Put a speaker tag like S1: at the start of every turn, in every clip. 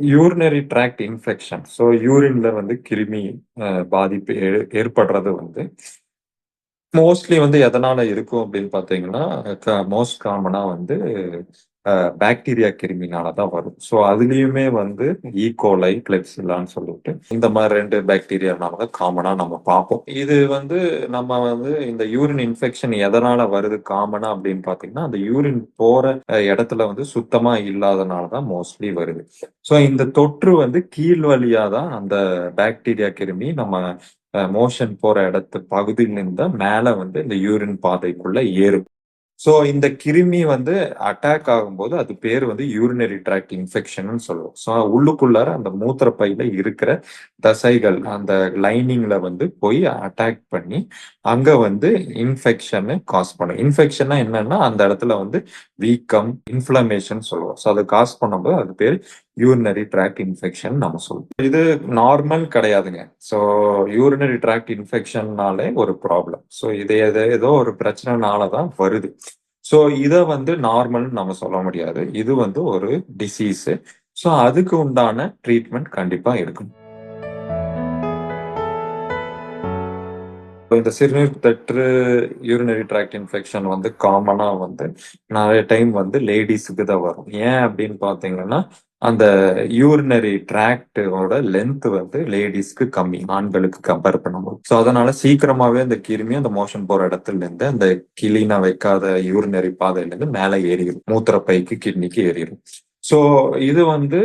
S1: Urinary tract infection so யூரின்ல வந்து கிருமி அஹ், பாதிப்பு ஏ- ஏற்படுறது வந்து மோஸ்ட்லி வந்து எதனால இருக்கும் அப்படின்னு பார்த்தீங்கன்னா மோஸ்ட் காமனா வந்து பாக்டீரியா கிருமினால தான் வரும். ஸோ அதுலயுமே வந்து e. ஈகோலை கிளெப்சிலான்னு சொல்லிட்டு இந்த மாதிரி ரெண்டு பாக்டீரியானால தான் காமனா நம்ம பார்ப்போம். இது வந்து நம்ம வந்து இந்த யூரின் இன்ஃபெக்ஷன் எதனால வருது காமனா அப்படின்னு பார்த்தீங்கன்னா அந்த யூரின் போற இடத்துல வந்து சுத்தமா இல்லாதனால தான் மோஸ்ட்லி வருது. ஸோ இந்த தொற்று வந்து கீழ் வழியா தான் அந்த பாக்டீரியா கிருமி நம்ம மோஷன் போற இடத்து பகுதியிலிருந்து தான் மேல வந்து இந்த யூரின் பாதைக்குள்ள ஏறும். ஸோ இந்த கிருமி வந்து அட்டாக் ஆகும்போது அது பேர் வந்து யூரினரி ட்ராக்ட் இன்ஃபெக்ஷன் சொல்லுவோம். ஸோ உள்ளுக்குள்ளார அந்த மூத்திரப்பையில இருக்கிற தசைகள் அந்த லைனிங்ல வந்து போய் அட்டாக் பண்ணி அங்க வந்து இன்ஃபெக்ஷன் காஸ் பண்ணும். இன்ஃபெக்ஷன்னா என்னன்னா அந்த இடத்துல வந்து வீக்கம் இன்ஃப்ளமேஷன் சொல்லுவோம். ஸோ அதை காஸ் பண்ணும்போது அது பேர் யூரினரி ட்ராக்ட் இன்ஃபெக்ஷன் நம்ம சொல்லுவோம் இது நார்மல் கிடையாதுங்க. ஸோ யூரினரி ட்ராக்ட் இன்ஃபெக்ஷன்னாலே ஒரு ப்ராப்ளம் ஸோ இது எதோ ஏதோ ஒரு பிரச்சனைனால தான் வருது. ஸோ இதை வந்து நார்மல்னு நம்ம சொல்ல முடியாது. இது வந்து ஒரு டிசீஸ் ஸோ அதுக்கு உண்டான ட்ரீட்மெண்ட் கண்டிப்பா இருக்கும் இந்த சிறுநீர் தட்டு யூரினரி ட்ராக்ட் இன்ஃபெக்ஷன் வந்து காமனா வந்து நிறைய டைம் வந்து லேடிஸுக்கு தான் வரும். ஏன் அப்படின்னு பாத்தீங்கன்னா அந்த யூரினரி ட்ராக்டோட லென்த் வந்து லேடிஸ்க்கு கம்மி ஆண்களுக்கு கம்பேர் பண்ணும்போது. ஸோ அதனால சீக்கிரமாவே அந்த கிருமி அந்த மோஷன் போற இடத்துல இருந்து அந்த கிளீனா வைக்காத யூரினரி பாதையில இருந்து மேலே ஏறிடும் மூத்திரப்பைக்கு கிட்னிக்கு ஏறிடும் ஸோ இது வந்து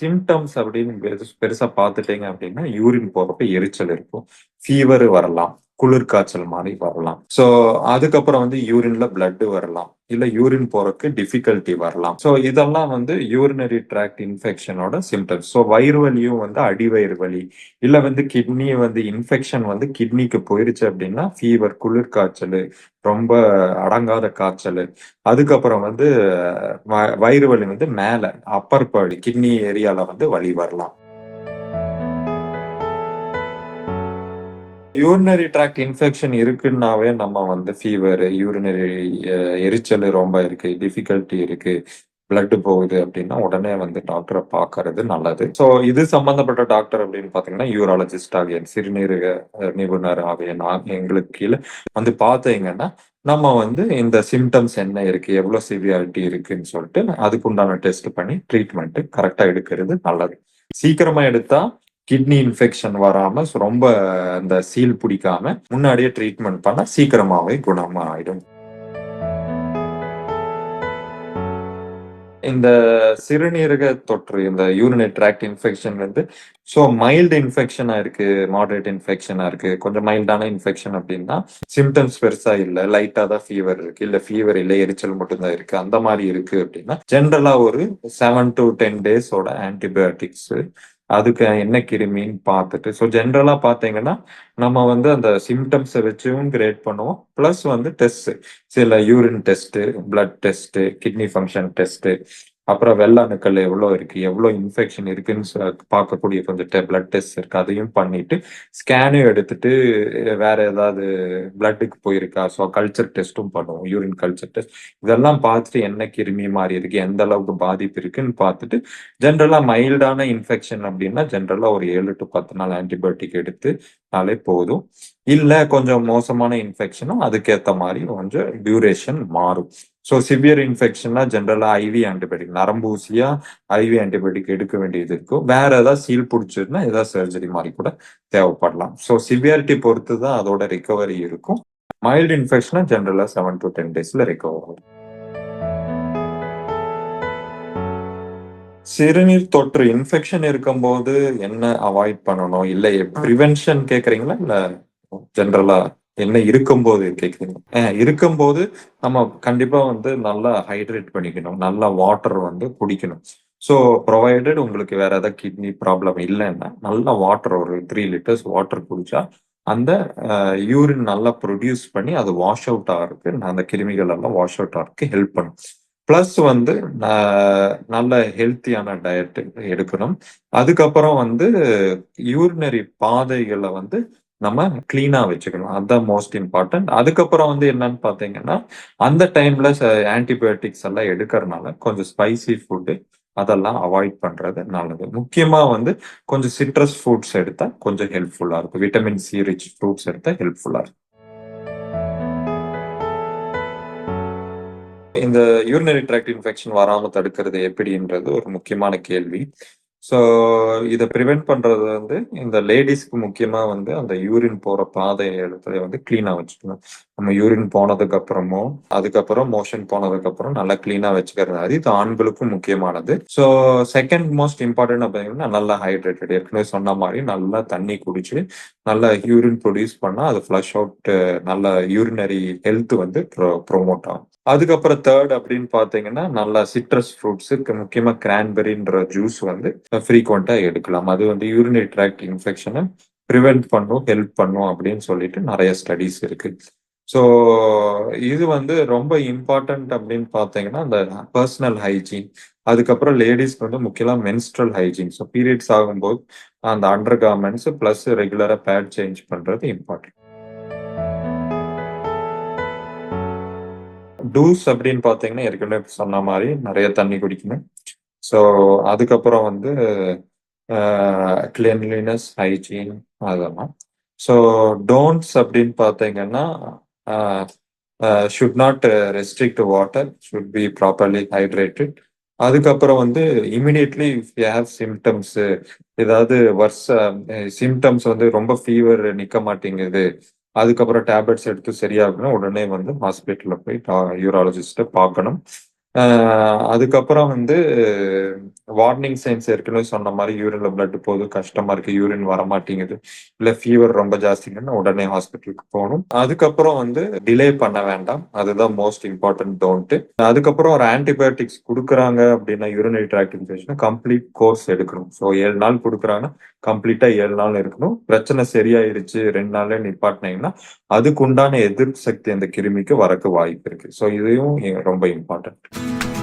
S1: சிம்டம்ஸ் அப்படின்னு பெருசு- பெருசா பார்த்துட்டீங்க அப்படின்னா யூரின் போறப்ப எரிச்சல் இருக்கும். ஃபீவர் வரலாம். குளிர்காய்ச்சல் மாதிரி வரலாம். ஸோ அதுக்கப்புறம் வந்து யூரின்ல blood வரலாம். இல்ல யூரின் போறதுக்கு டிஃபிகல்ட்டி வரலாம். ஸோ இதெல்லாம் வந்து யூரினரி ட்ராக்ட் இன்ஃபெக்ஷனோட சிம்டம்ஸ் ஸோ வயிறு வலியும் வந்து அடிவயிறு வலி இல்ல வந்து கிட்னி வந்து இன்ஃபெக்ஷன் வந்து கிட்னிக்கு போயிருச்சு அப்படின்னா ஃபீவர் குளிர் காய்ச்சல் ரொம்ப அடங்காத காய்ச்சல். அதுக்கப்புறம் வந்து வ- வயிறு வலி வந்து மேல அப்பர் பாடி கிட்னி ஏரியால வந்து வலி வரலாம். யூரினரி ட்ராக்ட் இன்ஃபெக்ஷன் இருக்குன்னாவே நம்ம வந்து ஃபீவர் யூரினரி எரிச்சல் ரொம்ப இருக்கு டிஃபிகல்ட்டி இருக்கு பிளட் போகுது அப்படின்னா உடனே வந்து டாக்டரை பார்க்கறது நல்லது. ஸோ இது சம்பந்தப்பட்ட டாக்டர் அப்படின்னு பார்த்தீங்கன்னா யூராலஜிஸ்ட் ஆகிய சிறுநீரக நிபுணர் ஆகிய நான் எங்களுக்கு கீழே வந்து பார்த்தீங்கன்னா நம்ம வந்து இந்த சிம்டம்ஸ் என்ன இருக்கு எவ்வளவு சிவியாரிட்டி இருக்குன்னு சொல்லிட்டு அதுக்குண்டான டெஸ்ட் பண்ணி ட்ரீட்மெண்ட் கரெக்டாக எடுக்கிறது நல்லது. சீக்கிரமா எடுத்தா கிட்னி இன்ஃபெக்ஷன் வராம ரொம்ப அந்த சீல் பிடிக்காம முன்னாடியே ட்ரீட்மெண்ட் பண்ணா சீக்கிரமாவே குணமா ஆயிடும் இந்த சிறுநீரக தொற்று இந்த யூரினரி ட்ராக்ட் இன்ஃபெக்ஷன் வந்து ஸோ மைல்டு இன்ஃபெக்ஷனா இருக்கு மாடரேட் இன்ஃபெக்ஷனா இருக்கு. கொஞ்சம் மைல்டான இன்ஃபெக்ஷன் அப்படின்னா சிம்டம்ஸ் பெருசா இல்லை லைட்டா தான் ஃபீவர் இருக்கு. இல்ல ஃபீவர் இல்லை எரிச்சல் மட்டும்தான் இருக்கு. அந்த மாதிரி இருக்கு அப்படின்னா ஜென்ரலா ஒரு செவன் டு டென் டேஸோட ஆன்டிபயோட்டிக்ஸ் அதுக்கு என்ன கிருமின்னு பார்த்துட்டு ஸோ ஜென்ரலாக பார்த்தீங்கன்னா நம்ம வந்து அந்த சிம்டம்ஸை வச்சும் கிரேட் பண்ணுவோம். ப்ளஸ் வந்து டெஸ்ட் சில urine test blood test kidney function test அப்புறம் வெள்ள அணுக்கள் எவ்வளோ இருக்கு? எவ்வளோ இன்ஃபெக்ஷன் இருக்குன்னு பார்க்கக்கூடிய கொஞ்சம் பிளட் டெஸ்ட் இருக்கு. அதையும் பண்ணிட்டு ஸ்கேனும் எடுத்துட்டு வேற ஏதாவது பிளட்டுக்கு போயிருக்கா? ஸோ கல்ச்சர் டெஸ்ட்டும் பண்ணுவோம். யூரின் கல்ச்சர் டெஸ்ட் இதெல்லாம் பார்த்துட்டு என்ன கிருமி மாதிரி இருக்கு? எந்த அளவுக்கு பாதிப்பு இருக்குன்னு பார்த்துட்டு ஜென்ரலா மைல்டான இன்ஃபெக்ஷன் அப்படின்னா ஜென்ரலா ஒரு ஏழு டு பத்து நாள் ஆன்டிபயோட்டிக் எடுத்து நாளே போதும். இல்ல கொஞ்சம் மோசமான இன்ஃபெக்ஷனும் அதுக்கேற்ற மாதிரி கொஞ்சம் டியூரேஷன் மாறும். ஸோ சிவியர் இன்ஃபெக்ஷன்னா ஜென்ரலா ஐவி ஆன்டிபயோட்டிக் நரம்பு ஊசியா ஐவி ஆன்டிபயோட்டிக் எடுக்க வேண்டியது இருக்கும் வேற ஏதாவது சீல் பிடிச்சிருந்தா ஏதாவது சர்ஜரி மாதிரி கூட தேவைப்படலாம். ஸோ சிவியாரிட்டி பொறுத்து தான் அதோட ரிகவரி இருக்கும். மைல்டு இன்ஃபெக்ஷனாக ஜென்ரலாக செவன் டு டென் டேஸ்ல ரிகவர் ஆகும். சிறுநீர் தொற்று இன்ஃபெக்ஷன் இருக்கும்போது என்ன அவாய்ட் பண்ணணும்? இல்ல ப்ரிவென்ஷன் கேக்குறீங்களா? இல்ல ஜென்ரலா என்ன இருக்கும்போது கேக்குறீங்க? இருக்கும்போது நம்ம கண்டிப்பா வந்து நல்லா ஹைட்ரேட் பண்ணிக்கணும். நல்லா வாட்டர் வந்து குடிக்கணும். ஸோ ப்ரொவைடட் உங்களுக்கு வேற ஏதாவது கிட்னி ப்ராப்ளம் இல்லைன்னா நல்லா வாட்டர் ஒரு த்ரீ லிட்டர்ஸ் வாட்டர் குடிச்சா அந்த யூரின் நல்லா ப்ரொடியூஸ் பண்ணி அது வாஷ் அவுட் ஆகிறதுக்கு அந்த கிருமிகள் எல்லாம் வாஷ் அவுட் ஆகிறதுக்கு ஹெல்ப் பண்ணும். ப்ளஸ் வந்து நல்ல ஹெல்த்தியான டயட் எடுக்கணும் அதுக்கப்புறம் வந்து யூரினரி பாதைகளை வந்து நம்ம கிளீனா வச்சுக்கணும் அதுதான் மோஸ்ட் இம்பார்ட்டன்ட் அதுக்கப்புறம் வந்து என்னன்னு பார்த்தீங்கன்னா அந்த டைம்ல ஆன்டிபயோட்டிக்ஸ் எல்லாம் எடுக்கறதுனால கொஞ்சம் ஸ்பைசி ஃபுட்டு அதெல்லாம் அவாய்ட் பண்றது நல்லது. முக்கியமா வந்து கொஞ்சம் சிட்ரஸ் ஃப்ரூட்ஸ் எடுத்தா கொஞ்சம் ஹெல்ப்ஃபுல்லா இருக்கும். விட்டமின் சி ரிச் ஃப்ரூட்ஸ் எடுத்தா ஹெல்ப்ஃபுல்லா இருக்கும். இந்த யூரினரி ட்ராக்ட் இன்ஃபெக்ஷன் வராமல் தடுக்கிறது எப்படின்றது ஒரு முக்கியமான கேள்வி. ஸோ இதை ப்ரிவெண்ட் பண்றது வந்து இந்த லேடீஸ்க்கு முக்கியமாக வந்து அந்த யூரின் போகிற பாதை இடத்துல வந்து க்ளீனாக வச்சுக்கணும். நம்ம யூரின் போனதுக்கப்புறமும் அதுக்கப்புறம் மோஷன் போனதுக்கு அப்புறம் நல்லா க்ளீனாக வச்சுக்கிறது. இது ஆண்களுக்கும் முக்கியமானது. ஸோ செகண்ட் மோஸ்ட் இம்பார்ட்டன்ட் அப்படின்னா நல்லா ஹைட்ரேட்டட். ஏற்கனவே சொன்ன மாதிரி நல்லா தண்ணி குடிச்சு, நல்லா யூரின் ப்ரொடியூஸ் பண்ணால் அது ஃப்ளஷ் அவுட் நல்ல யூரினரி ஹெல்த் வந்து ப்ரோ ப்ரொமோட் ஆகும். அதுக்கப்புறம் தேர்ட் அப்படின்னு பார்த்தீங்கன்னா, நல்லா சிட்ரஸ் ஃப்ரூட்ஸ் முக்கியமா கிரான்பெரின்ற ஜூஸ் வந்து ஃப்ரீக்வென்ட்டா எடுக்கலாம். அது வந்து யூரினரி ட்ராக்ட் இன்ஃபெக்ஷனை ப்ரிவென்ட் பண்ணும், ஹெல்ப் பண்ணும் அப்படின்னு சொல்லிட்டு நிறைய ஸ்டடீஸ் இருக்கு. ஸோ இது வந்து ரொம்ப இம்பார்ட்டன்ட் அப்படின்னு பார்த்தீங்கன்னா, அந்த பர்சனல் ஹைஜீன். அதுக்கப்புறம் லேடிஸ்க்கு வந்து முக்கியமா மென்ஸ்ட்ரல் ஹைஜீன். ஸோ பீரியட்ஸ் ஆகும்போது அந்த அண்டர் கார்மெண்ட்ஸ் ப்ளஸ் ரெகுலரா பேட் சேஞ்ச் பண்றது இம்பார்ட்டன்ட். டூஸ் அப்படின்னு பார்த்தீங்கன்னா, ஏற்கனவே சொன்ன மாதிரி நிறைய தண்ணி குடிக்கணும். ஸோ அதுக்கப்புறம் வந்து கிளீன்லினஸ், ஹைஜீன் அதெல்லாம். ஸோ டோன்ட்ஸ் அப்படின்னு பார்த்தீங்கன்னா, should not restrict water, should be properly hydrated. அதுக்கப்புறம் வந்து immediately if you have symptoms ஏதாவது வர்ஸ் சிம்டம்ஸ் வந்து ரொம்ப ஃபீவர் நிக்க மாட்டேங்குது. அதுக்கப்புறம் டேப்லெட்ஸ் எடுத்து சரியாகணும்னா, உடனே வந்து ஹாஸ்பிட்டலில் போய் யூராலஜிஸ்ட்டை பார்க்கணும். அதுக்கப்புறம் வந்து வார்னிங் சைன்ஸ் ஏற்கனவே சொன்ன மாதிரி யூரின்ல பிளட் போகுது, கஷ்டமா இருக்கு, யூரின் வரமாட்டேங்குது. இல்ல ஃபீவர் ரொம்ப ஜாஸ்திங்கன்னா உடனே ஹாஸ்பிட்டலுக்கு போகணும் அதுக்கப்புறம் வந்து டிலே பண்ண வேண்டாம். அதுதான் மோஸ்ட் இம்பார்ட்டன்ட் டோன்ட்டு அதுக்கப்புறம் ஒரு ஆன்டிபயோட்டிக்ஸ் கொடுக்குறாங்க அப்படின்னா urinary tract infection complete course எடுக்கணும். ஸோ ஏழு நாள் கொடுக்குறாங்கன்னா கம்ப்ளீட்டா ஏழு நாள் இருக்கணும். பிரச்சனை சரியாயிருச்சு ரெண்டு நாள்ல நிப்பாட்டினீங்கன்னா, அதுக்கு உண்டான எதிர்ப்பு சக்தி அந்த கிருமிக்கு வரக்கு வாய்ப்பு இருக்கு. ஸோ இதையும் ரொம்ப இம்பார்ட்டன்ட். Bye.